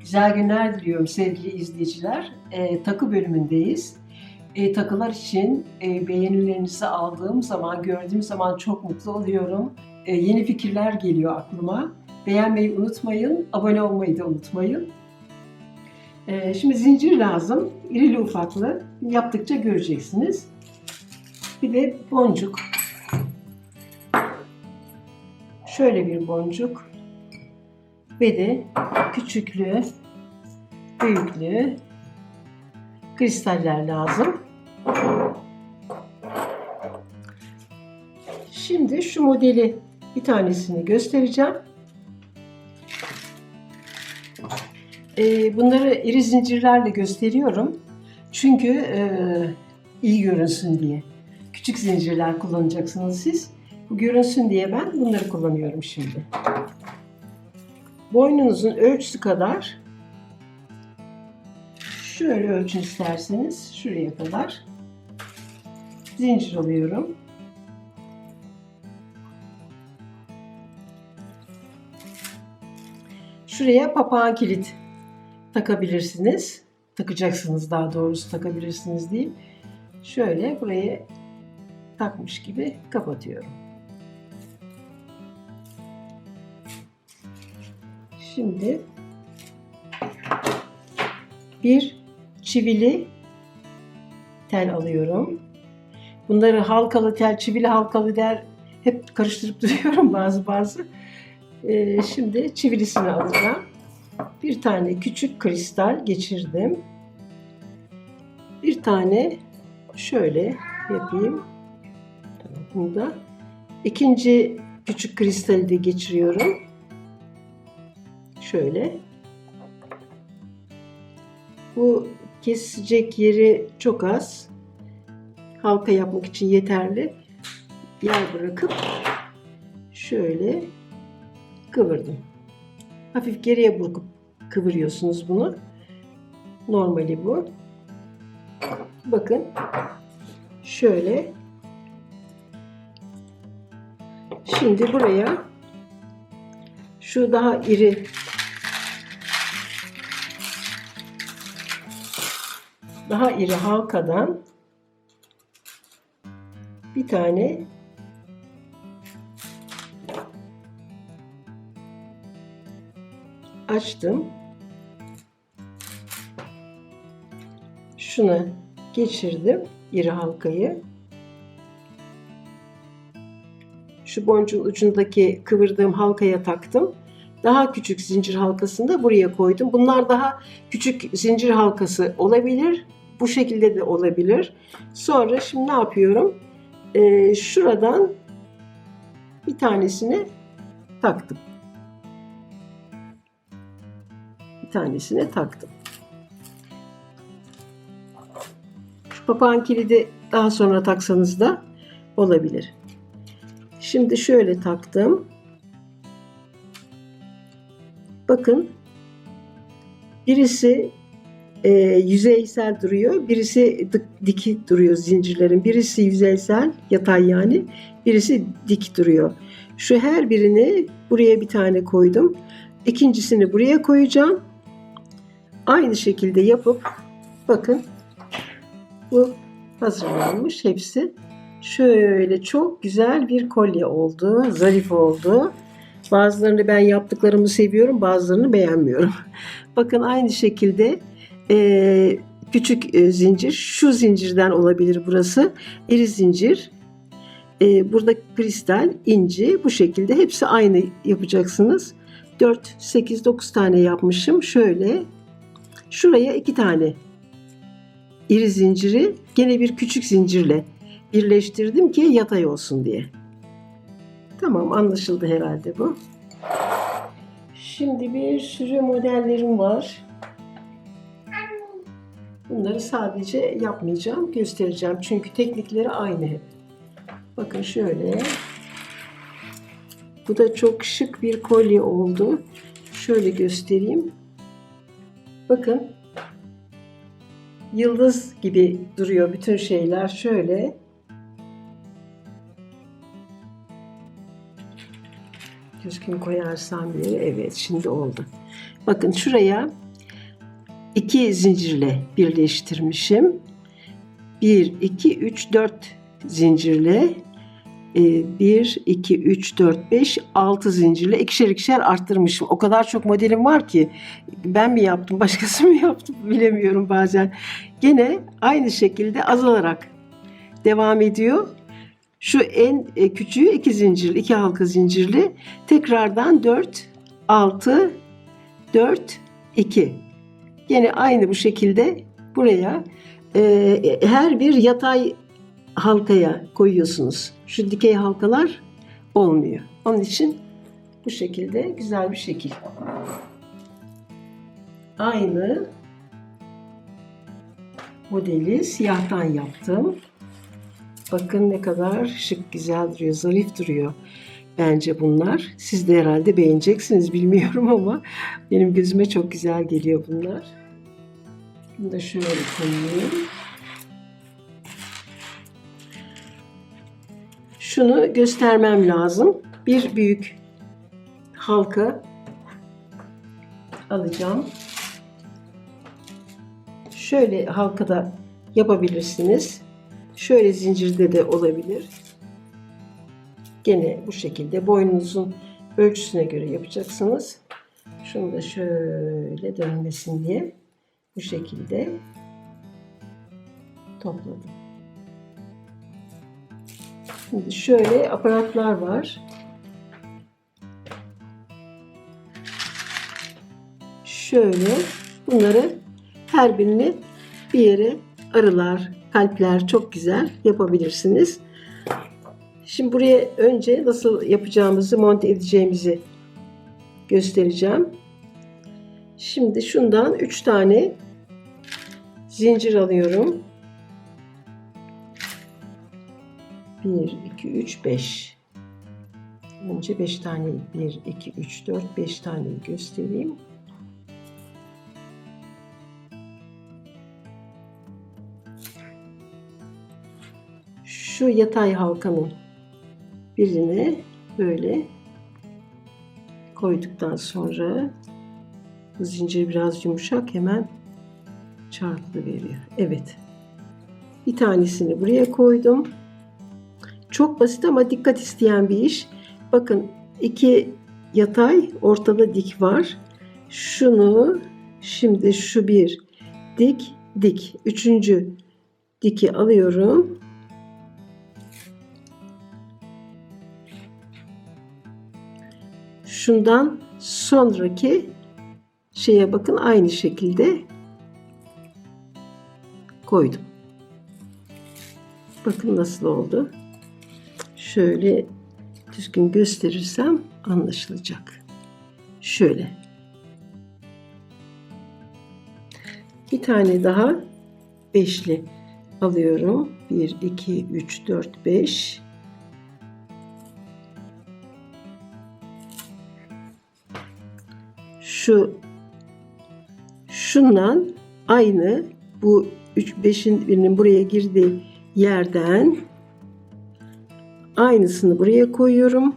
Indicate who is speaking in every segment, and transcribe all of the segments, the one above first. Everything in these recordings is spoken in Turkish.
Speaker 1: Güzel günler diliyorum sevgili izleyiciler. E, takı bölümündeyiz. E, takılar için e, beğenilerinizi aldığım zaman, gördüğüm zaman çok mutlu oluyorum. E, yeni fikirler geliyor aklıma. Beğenmeyi unutmayın, abone olmayı da unutmayın. E, şimdi zincir lazım, irili ufaklı. Yaptıkça göreceksiniz. Bir de boncuk. Şöyle bir boncuk ve de küçüklüğü, büyüklüğü kristaller lazım. Şimdi şu modeli bir tanesini göstereceğim. Ee, bunları iri zincirlerle gösteriyorum. Çünkü e, iyi görünsün diye. Küçük zincirler kullanacaksınız siz. Bu görünsün diye ben bunları kullanıyorum şimdi boynunuzun ölçüsü kadar şöyle ölçün isterseniz şuraya kadar zincir alıyorum. Şuraya papağan kilit takabilirsiniz. Takacaksınız daha doğrusu takabilirsiniz değil. Şöyle buraya takmış gibi kapatıyorum. Şimdi bir çivili tel alıyorum. Bunları halkalı tel, çivili halkalı der. Hep karıştırıp duruyorum bazı bazı. Ee, şimdi çivilisini alacağım. Bir tane küçük kristal geçirdim. Bir tane şöyle yapayım. Bunu da. İkinci küçük kristali de geçiriyorum şöyle. Bu kesecek yeri çok az. Halka yapmak için yeterli. Yer bırakıp şöyle kıvırdım. Hafif geriye bırakıp kıvırıyorsunuz bunu. Normali bu. Bakın şöyle Şimdi buraya şu daha iri daha iri halkadan bir tane açtım. Şunu geçirdim iri halkayı. Şu boncuğun ucundaki kıvırdığım halkaya taktım. Daha küçük zincir halkasını da buraya koydum. Bunlar daha küçük zincir halkası olabilir. Bu şekilde de olabilir. Sonra şimdi ne yapıyorum? Ee, şuradan bir tanesini taktım. Bir tanesine taktım. Şu papağan kilidi daha sonra taksanız da olabilir. Şimdi şöyle taktım. Bakın birisi e, yüzeysel duruyor, birisi dik, duruyor zincirlerin. Birisi yüzeysel, yatay yani, birisi dik duruyor. Şu her birini buraya bir tane koydum. İkincisini buraya koyacağım. Aynı şekilde yapıp bakın bu hazırlanmış hepsi. Şöyle çok güzel bir kolye oldu, zarif oldu. Bazılarını ben yaptıklarımı seviyorum, bazılarını beğenmiyorum. Bakın aynı şekilde e, küçük e, zincir, şu zincirden olabilir burası. Eri zincir, e, burada kristal, inci bu şekilde hepsi aynı yapacaksınız. 4, 8, 9 tane yapmışım. Şöyle şuraya iki tane iri zinciri gene bir küçük zincirle birleştirdim ki yatay olsun diye. Tamam anlaşıldı herhalde bu. Şimdi bir sürü modellerim var. Bunları sadece yapmayacağım, göstereceğim. Çünkü teknikleri aynı hep. Bakın şöyle. Bu da çok şık bir kolye oldu. Şöyle göstereyim. Bakın. Yıldız gibi duruyor bütün şeyler. Şöyle. Düzgün koyarsam diye. Evet şimdi oldu. Bakın şuraya iki zincirle birleştirmişim. 1, 2, 3, 4 zincirle 1, 2, 3, 4, 5, 6 zincirle ikişer ikişer arttırmışım. O kadar çok modelim var ki ben mi yaptım başkası mı yaptı bilemiyorum bazen. Gene aynı şekilde azalarak devam ediyor. Şu en e, küçüğü iki zincirli, iki halka zincirli. Tekrardan 4, 6, 4, 2. Gene aynı bu şekilde buraya e, her bir yatay halkaya koyuyorsunuz. Şu dikey halkalar olmuyor. Onun için bu şekilde güzel bir şekil. Aynı modeli siyahtan yaptım. Bakın ne kadar şık güzel duruyor, zarif duruyor. Bence bunlar. Siz de herhalde beğeneceksiniz bilmiyorum ama benim gözüme çok güzel geliyor bunlar. Bunu da şöyle koyayım. Şunu göstermem lazım. Bir büyük halka alacağım. Şöyle halkada yapabilirsiniz. Şöyle zincirde de olabilir. Gene bu şekilde boynunuzun ölçüsüne göre yapacaksınız. Şunu da şöyle dönmesin diye bu şekilde topladım. Şimdi şöyle aparatlar var. Şöyle bunları her birini bir yere arılar, kalpler çok güzel yapabilirsiniz. Şimdi buraya önce nasıl yapacağımızı, monte edeceğimizi göstereceğim. Şimdi şundan 3 tane zincir alıyorum. 1, 2, 3, 5. Önce 5 tane 1, 2, 3, 4, 5 taneyi göstereyim. Şu yatay halkanın birine böyle koyduktan sonra zincir biraz yumuşak hemen çarpı veriyor. Evet. Bir tanesini buraya koydum. Çok basit ama dikkat isteyen bir iş. Bakın iki yatay ortada dik var. Şunu şimdi şu bir dik dik. Üçüncü diki alıyorum. Şundan sonraki şeye bakın aynı şekilde koydum. Bakın nasıl oldu. Şöyle düzgün gösterirsem anlaşılacak. Şöyle. Bir tane daha beşli alıyorum. 1, 2, 3, 4, 5. Şu şundan aynı bu 3 5'in birinin buraya girdiği yerden aynısını buraya koyuyorum.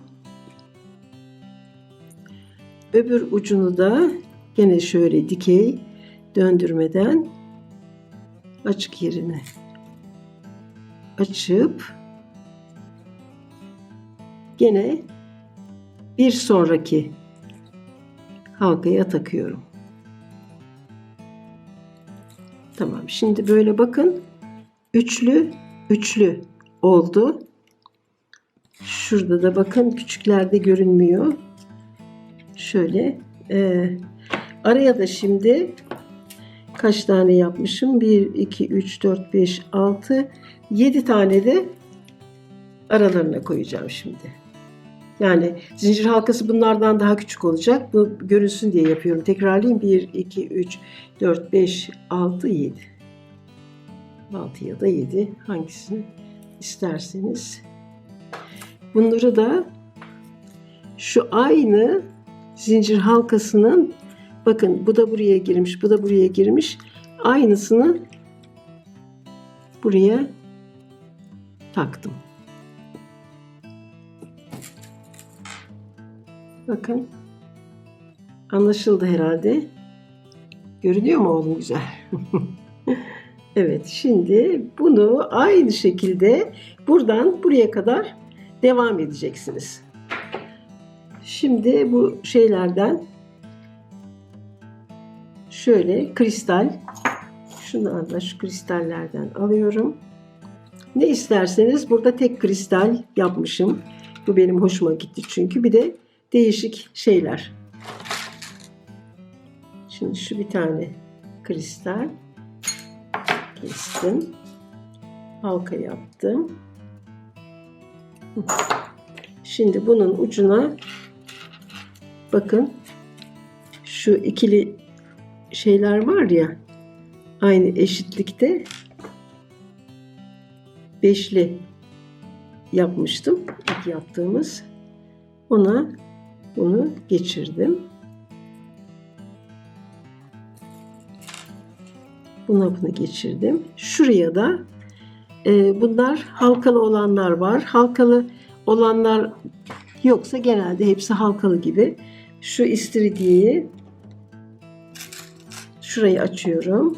Speaker 1: Öbür ucunu da gene şöyle dikey döndürmeden açık yerine açıp gene bir sonraki halkaya takıyorum. Tamam. Şimdi böyle bakın. Üçlü, üçlü oldu. Şurada da bakın küçüklerde görünmüyor. Şöyle. E, araya da şimdi kaç tane yapmışım? 1, 2, 3, 4, 5, 6, 7 tane de aralarına koyacağım şimdi. Yani zincir halkası bunlardan daha küçük olacak. Bu görünsün diye yapıyorum. Tekrarlayayım. 1, 2, 3, 4, 5, 6, 7. 6 ya da 7 hangisini isterseniz. Bunları da şu aynı zincir halkasının bakın bu da buraya girmiş, bu da buraya girmiş. Aynısını buraya taktım. Bakın. Anlaşıldı herhalde. Görünüyor mu oğlum güzel? evet şimdi bunu aynı şekilde buradan buraya kadar devam edeceksiniz. Şimdi bu şeylerden şöyle kristal şunlardan şu kristallerden alıyorum. Ne isterseniz burada tek kristal yapmışım. Bu benim hoşuma gitti çünkü bir de değişik şeyler. Şimdi şu bir tane kristal kestim. Halka yaptım. Şimdi bunun ucuna bakın şu ikili şeyler var ya aynı eşitlikte beşli yapmıştım. İlk yaptığımız. Ona bunu geçirdim. Buna bunu geçirdim. Şuraya da e, bunlar halkalı olanlar var. Halkalı olanlar yoksa genelde hepsi halkalı gibi. Şu istiridyeyi şurayı açıyorum.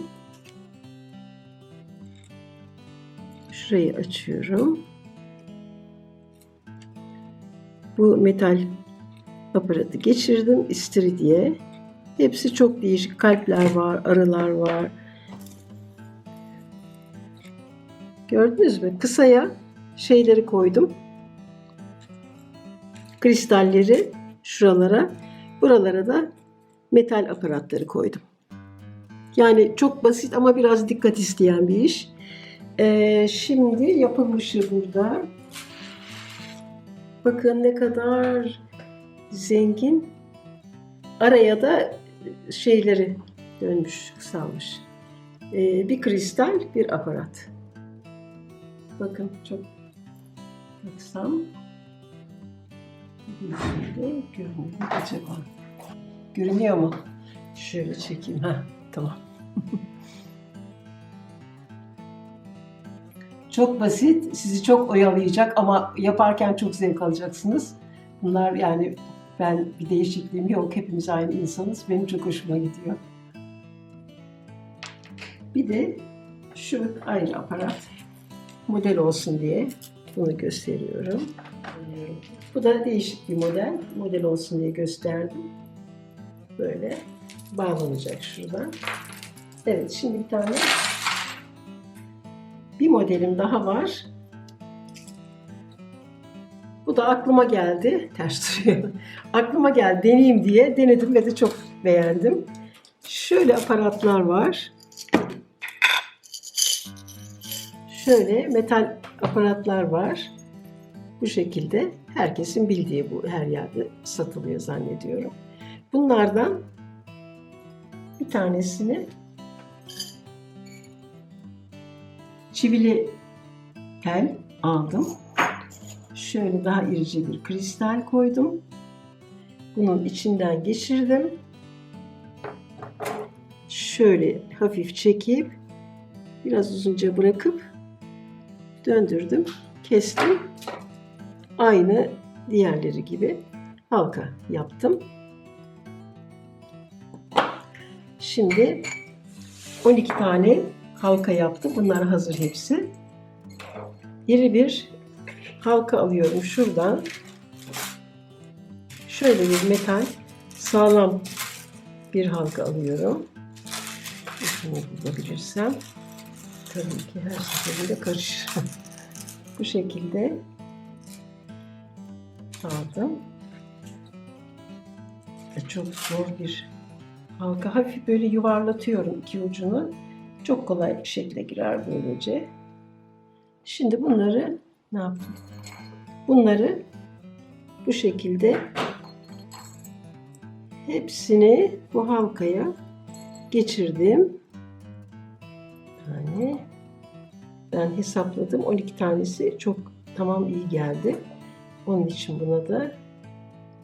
Speaker 1: Şurayı açıyorum. Bu metal aparatı geçirdim istiridye. Hepsi çok değişik. Kalpler var, arılar var. Gördünüz mü? Kısaya şeyleri koydum. Kristalleri şuralara, buralara da metal aparatları koydum. Yani çok basit ama biraz dikkat isteyen bir iş. Ee, şimdi yapılmışı burada. Bakın ne kadar zengin. Araya da şeyleri dönmüş, kısalmış. Ee, bir kristal, bir aparat. Bakın çok baksam acaba? Görünüyor mu? Şöyle çekeyim. Ha, tamam. çok basit, sizi çok oyalayacak ama yaparken çok zevk alacaksınız. Bunlar yani ben bir değişikliğim yok. Hepimiz aynı insanız. Benim çok hoşuma gidiyor. Bir de şu aynı aparat model olsun diye bunu gösteriyorum. Bu da değişik bir model. Model olsun diye gösterdim. Böyle bağlanacak şuradan. Evet şimdi bir tane bir modelim daha var. Da aklıma geldi. Ters duruyor. aklıma geldi deneyeyim diye denedim ve de çok beğendim. Şöyle aparatlar var. Şöyle metal aparatlar var. Bu şekilde herkesin bildiği bu her yerde satılıyor zannediyorum. Bunlardan bir tanesini çivili tel aldım. Şöyle daha irice bir kristal koydum. Bunun içinden geçirdim. Şöyle hafif çekip biraz uzunca bırakıp döndürdüm, kestim. Aynı diğerleri gibi halka yaptım. Şimdi 12 tane halka yaptım. Bunlar hazır hepsi. Yeni bir halka alıyorum şuradan. Şöyle bir metal sağlam bir halka alıyorum. Şunu bulabilirsem. Tabii ki her seferinde karışır. Bu şekilde aldım. Çok zor bir halka. Hafif böyle yuvarlatıyorum iki ucunu. Çok kolay bir şekilde girer böylece. Şimdi bunları ne yaptım? Bunları bu şekilde hepsini bu halkaya geçirdim. Yani ben hesapladım 12 tanesi çok tamam iyi geldi. Onun için buna da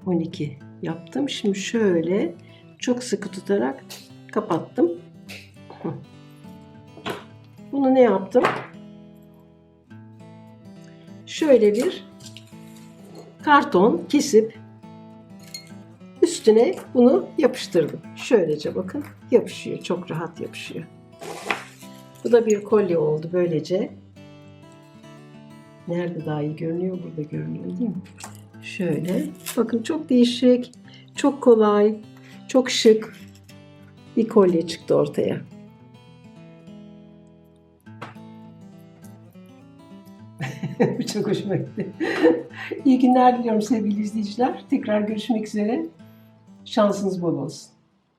Speaker 1: 12 yaptım. Şimdi şöyle çok sıkı tutarak kapattım. Bunu ne yaptım? Şöyle bir karton kesip üstüne bunu yapıştırdım. Şöylece bakın yapışıyor. Çok rahat yapışıyor. Bu da bir kolye oldu böylece. Nerede daha iyi görünüyor? Burada görünüyor değil mi? Şöyle. Bakın çok değişik, çok kolay, çok şık bir kolye çıktı ortaya. Çok hoşuma gitti. İyi günler diliyorum sevgili izleyiciler. Tekrar görüşmek üzere. Şansınız bol olsun.